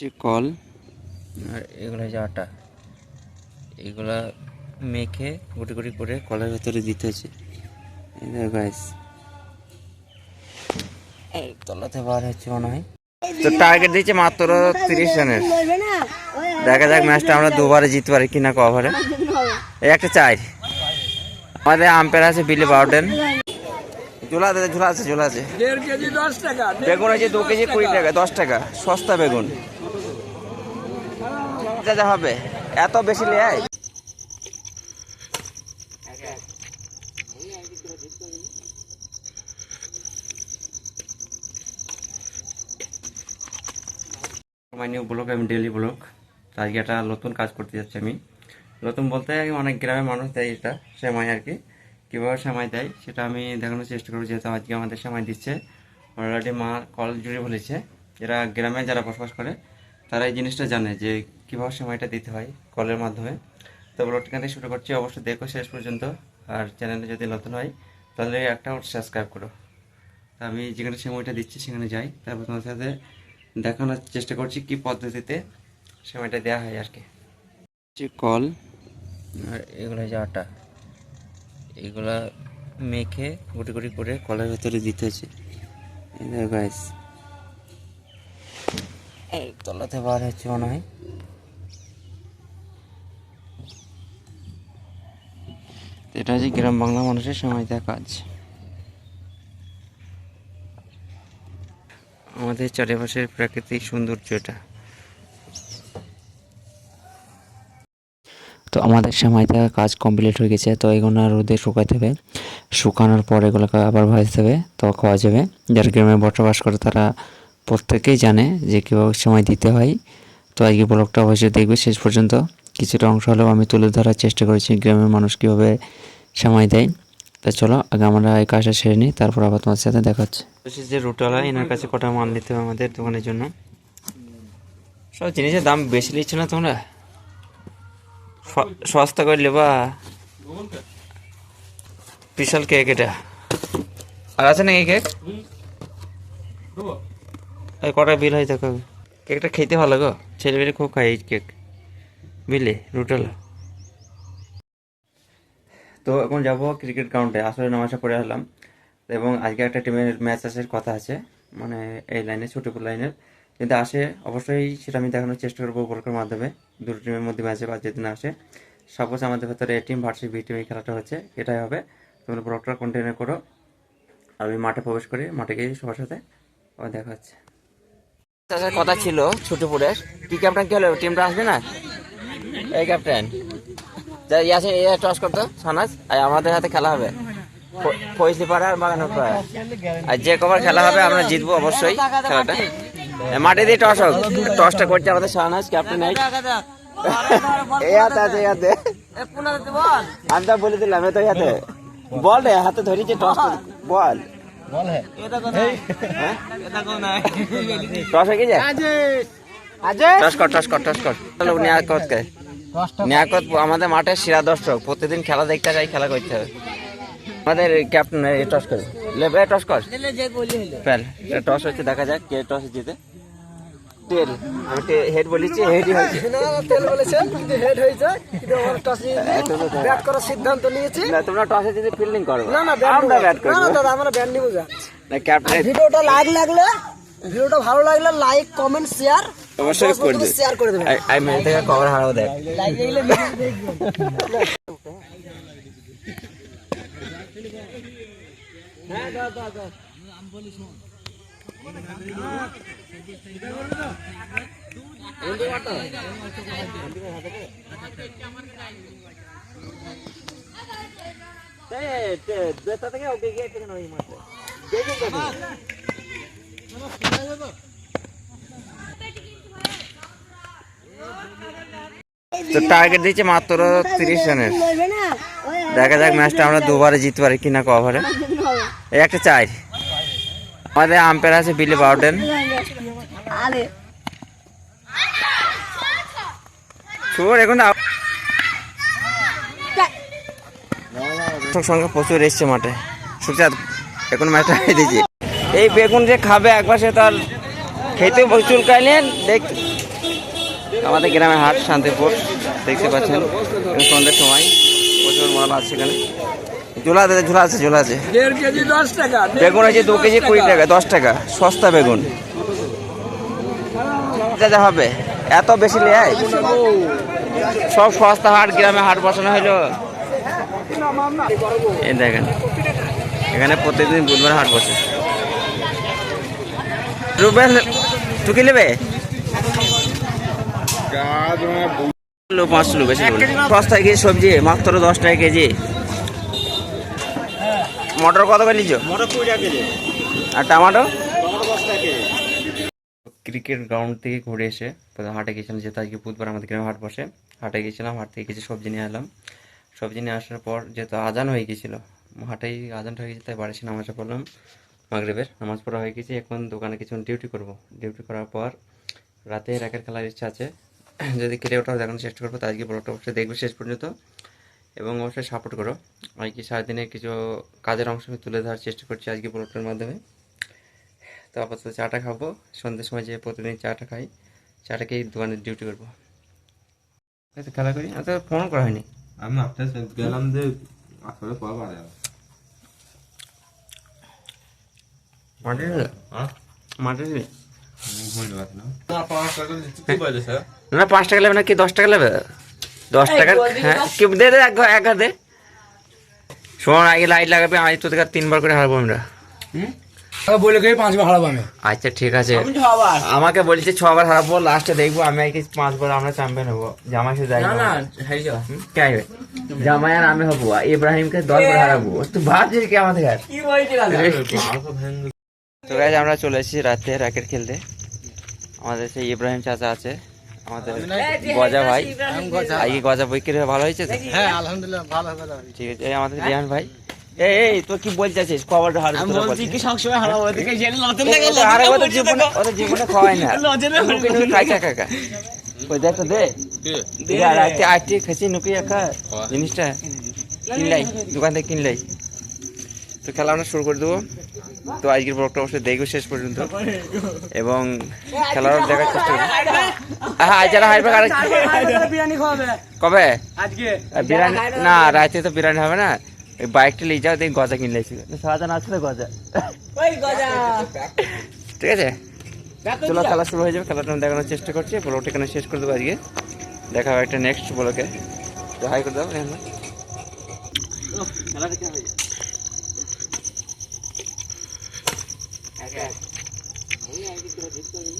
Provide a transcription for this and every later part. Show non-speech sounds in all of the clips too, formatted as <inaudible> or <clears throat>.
হচ্ছে কল। আর এগুলো হচ্ছে আটা। এগুলা মেখে গুটি গুটি করে কলের ভেতরে দিতে হচ্ছে। এই গাইস তলাতে বার হচ্ছে মনে হয়। তো টার্গেট দিচ্ছে মাত্র তিরিশ রানের দেখা যাক ম্যাচটা আমরা দুবারে জিততে পারি কিনা কভারে এই একটা চাই। আমাদের আম্পায়ার আছে বিলি বাউডেন ঝোলা আছে ঝোলা আছে ঝোলা আছে। বেগুন আছে দু কেজি কুড়ি টাকা দশ টাকা সস্তা বেগুন। যা হবে। এত বেশি লেয় নিউ ব্লগ আমি ডেলি ব্লগ। আজকে একটা নতুন কাজ করতে যাচ্ছি আমি। নতুন বলতে অনেক গ্রামের মানুষ দেয় এটা, সেমাই আর কি। কীভাবে সেমাই দেয় সেটা আমি দেখানোর চেষ্টা করব, যেহেতু আজকে আমাদের সেমাই দিচ্ছে। অলরেডি মা কল জুড়ে বলেছে। এরা গ্রামে যারা বসবাস করে, তারা এই জিনিসটা জানে যে কীভাবে সময়টা দিতে হয় কলের মাধ্যমে। তো ব্লগটা থেকে শুরু করছি। অবশ্যই দেখো শেষ পর্যন্ত। আর চ্যানেলে যদি নতুন হয়, তাহলে একটা সাবস্ক্রাইব করো। তা আমি যেখানে সময়টা দিচ্ছি, সেখানে যাই। তারপর তোমার সাথে দেখানোর চেষ্টা করছি কি পদ্ধতিতে সময়টা দেওয়া হয় আর কি। কল, আর এগুলো হচ্ছে আটা। এগুলা মেখে গুটি গুটি করে কলের ভেতরে দিতে হচ্ছে। গাইস তলাতে বার হচ্ছে মনে হয়। এটা হচ্ছে গ্রাম বাংলা মানুষের সময় দেওয়া কাজ। আমাদের চারিপাশের প্রাকৃতিক সৌন্দর্য এটা তো আমাদের সময়টা কাজ কমপ্লিট হয়ে গেছে, তো এগুলো রোদে শুকাতে হবে শুকানোর পর এগুলোকে আবার ভাজতে হবে তো খাওয়া যাবে। যারা গ্রামে বসবাস করে তারা প্রত্যেকেই জানে যে কীভাবে সময় দিতে হয়। তো আজকে ব্লগটা অবশ্যই দেখবে শেষ পর্যন্ত। কিছুটা অংশ হলেও আমি তুলে ধরার চেষ্টা করেছি গ্রামের মানুষ কীভাবে সময় দেয়। তা চলো, আগে আমরা এই কাজটা সেরে নিই, তারপর আবার তোমার সাথে দেখাচ্ছি যে রুটালা এনার কাছে কটা মাল নিতে হবে আমাদের দোকানের জন্য? সব জিনিসের দাম বেশি নিচ্ছ না তোমরা? সস্তা করে নেবা। বিশাল কেক এটা। আর আছে না এই কেক কটা বিল হয় দেখো। কেকটা খেতে ভালো গো ছেলেমেয়ে খুব খায় এই কেক। বিলে রুটালা তো এখন যাব ক্রিকেট গ্রাউন্ডে আসলে নামাজটা পড়ে আসলাম। এবং আজকে একটা টিমের ম্যাচ আসার কথা আছে। মানে এই লাইনে ছোটপুর লাইনের যদি আসে অবশ্যই সেটা আমি দেখানোর চেষ্টা করব বলকের মাধ্যমে। দুটো টিমের মধ্যে ম্যাচে বা যেদিন আসে। সাপোজ আমাদের ভেতরে A team versus B team এই খেলাটা হচ্ছে এটাই হবে। তোমরা ব্লগটা কন্টিনিউ করো। আমি মাঠে প্রবেশ করি মাঠে গিয়ে সবার সাথে দেখা হচ্ছে। কথা ছিল ছোটপুরের। কি ক্যাপ্টেন কি হলো? টিমটা আসবে না? এই ক্যাপ্টেন যাই ইয়াসিন এ টস করতো সানাজ। আর আমাদের হাতে খেলা হবে। ফয়সলি পাড়া আর বাগানোর পাড়া আর যে কবার খেলা হবে আমরা জিতবো অবশ্যই খেলাটা। মাঠে দিয়ে টস হোক। টসটা করছে আমাদের শাহনাজ ক্যাপ্টেন এই। এই হাতে আছে এই হাতে। আমি তো বলে দিলাম এ তো এই হাতে। বল রে হাতে ধরেছে টস বল। হ্যাঁ? টস হয়ে গেছে? টস কর টস কর টস কর। চলো নিয়াকত আমাদের মাঠের সেরা দর্শক। প্রতিদিন খেলা দেখতে যাই খেলা করতে হবে আমাদের ক্যাপ্টেন টস করে। লেবে টস কর। ফেল। টস হচ্ছে দেখা যাক কে টস জিতে। টেল আমি হেড বলেছি হেডই হয়েছে। তেল বলেছেন কিন্তু হেড হয়েছে কিন্তু আমার টসে ব্যাট করার সিদ্ধান্ত নিয়েছি। না তোমরা টসে জিতে ফিল্ডিং করো না না ব্যাট আমরা ব্যাট করব। না দাদা আমরা ব্যাট নিবো যা না ক্যাপ্টেন ভিডিওটা লাইক লাগলে ভিডিওটা ভালো লাগলে লাইক কমেন্ট শেয়ার। অবশ্যই করে দে। শেয়ার করে দেবেন আই মেরে থেকে কভার হারাও দেখ। লাইক লাগলে দেখবে তো টার্গেট দিচ্ছে মাত্র তিরিশ রানের দেখা যাক ম্যাচটা আমরা দুবারে জিততে পারি কিনা কভারে এই একটা চাই। আমাদের আম্পায়ার আছে বিলি বাউডেন এখন সংখ্যা প্রচুর এসছে মাঠে। সুচাঁদ এখন ম্যাচটা দিয়েছি। এই বেগুন যে খাবে একবার সে তার খেতে চুলকাইলেন। দেখ আমাদের গ্রামের হাট শান্তিপুর দেখতে পাচ্ছেন সন্ধ্যের সময় প্রচুর মাল আছে এখানে। ঝোলা আছে ঝোলা আছে ঝোলা আছে। বেগুন আছে দু কেজি কুড়ি টাকা দশ টাকা সস্তা বেগুন। যা যা হবে এত বেশি লেয় সব সস্তা হাট গ্রামে হাট বসানো হলো। এই দেখেন এখানে প্রত্যেকদিন বুধবার হাট বসে। রুবেল তুই কি নেবে? কিলো পাঁচ কিলো বেশি নেব না। কেজি সবজি? মাত্র দশ টাকা কেজি। মটর কত করে নিচ্ছ আর টমাটো? ক্রিকেট গ্রাউন্ড থেকে ঘুরে এসে প্রথমে হাটে গেছিলাম যেহেতু আজকে বুধবার আমাদের গ্রামে হাট বসে। হাটে গেছিলাম হাট থেকে কিছু সবজি নিয়ে এলাম। সবজি নিয়ে আসার পর যেহেতু আজান হয়ে গেছিল হাটেই আজানটা হয়ে গেছে তাই বাড়ি এসে নামাজটা পড়লাম। মাগরেবের নামাজ পড়া হয়ে গেছে। এখন দোকানে কিছু ডিউটি করব। ডিউটি করার পর রাতে র্যাকেট খেলার ইচ্ছা আছে। <clears throat> যদি কেটে ওঠাও দেখানোর চেষ্টা করব তো আজকে ব্লগটা অবশ্যই দেখবে শেষ পর্যন্ত। এবং অবশ্যই সাপোর্ট করো। আমি কি সারাদিনে কিছু কাজের অংশ আমি তুলে ধরার চেষ্টা করছি আজকে ব্লগটার মাধ্যমে। তো আপাতত চাটা খাব। সন্ধ্যের সময় যে প্রতিদিন চাটা খাই, চাটা খেয়ে দোকানে ডিউটি করব। খেলা করি। আমি তো ফোন করা হয়নি। আমি আপনার গেলাম যে আসলে পাওয়া হ্যাঁ? না না পাঁচ টাকা নেবে না কি দশ টাকা নেবে? দশ টাকার? হ্যাঁ কি দে দে এক হাতে শোন আগে লাইট লাগাবে আমি তো থেকে তিনবার করে হারবো আমরা। বলে কে পাঁচবার হারাবো আমি? আচ্ছা ঠিক আছে। আমাকে বলছে ছবার হারাবো লাস্টে দেখব আমি আর কি পাঁচবার আমরা চ্যাম্পিয়ন হব। জামাই সাথে যাই কে জামাই আর আমি হব। ইব্রাহিমকে দশ বার হারাবো। তুই ভাবছিস কি আমাদের তো গাইজ আমরা চলে এসেছি রাতে র্যাকেট খেলতে। আমাদের সেই ইব্রাহিম চাচা আছে আমাদের গজা ভাই। আগে গজা। বই কিনে ভালো হয়েছে তো? হ্যাঁ আলহামদুলিল্লাহ ভালো ঠিক আছে এই আমাদের রিয়ান ভাই। এই এই তুই কি বলতে চাচ্ছিস খবরটা হার আমি বলছি কি সবসময় হারাবো দেখে জেনে নতুন আরে ওদের জীবনে না। নুকি নুকি খাই খা কাকা ওই দেখ তো দে। দে। আর আইতে আইতে খেছি নুকি একা জিনিসটা কিনলাই দোকান থেকে কিনলাই। তো খেলা আমরা শুরু করে দেবো। তো আজকের ব্লগটা অবশ্যই দেখবে শেষ পর্যন্ত। এবং খেলার দেখার চেষ্টা করব হ্যাঁ আজ যারা আর কবে? বিরিয়ানি না রাতে তো বিরিয়ানি হবে না। ওই বাইকটা নিয়ে যাও দেখি গজা কিনলে সাদা না আসলে গজা? ওই গজা। ঠিক আছে? চলো খেলা শুরু হয়ে যাবে খেলাটা আমি দেখানোর চেষ্টা করছি। ব্লগটা এখানে শেষ করে দেবো আজকে। দেখা হবে একটা নেক্সট ব্লগে তো হাই করে দেবো kìa mỗi ai đi chơi thì chơi đi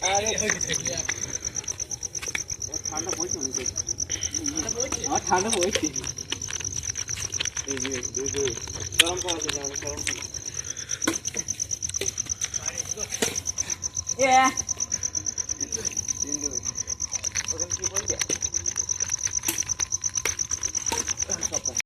à đây hơi thịt gì nó thằng nó mũi chừng đi đi đi đi coi yeah.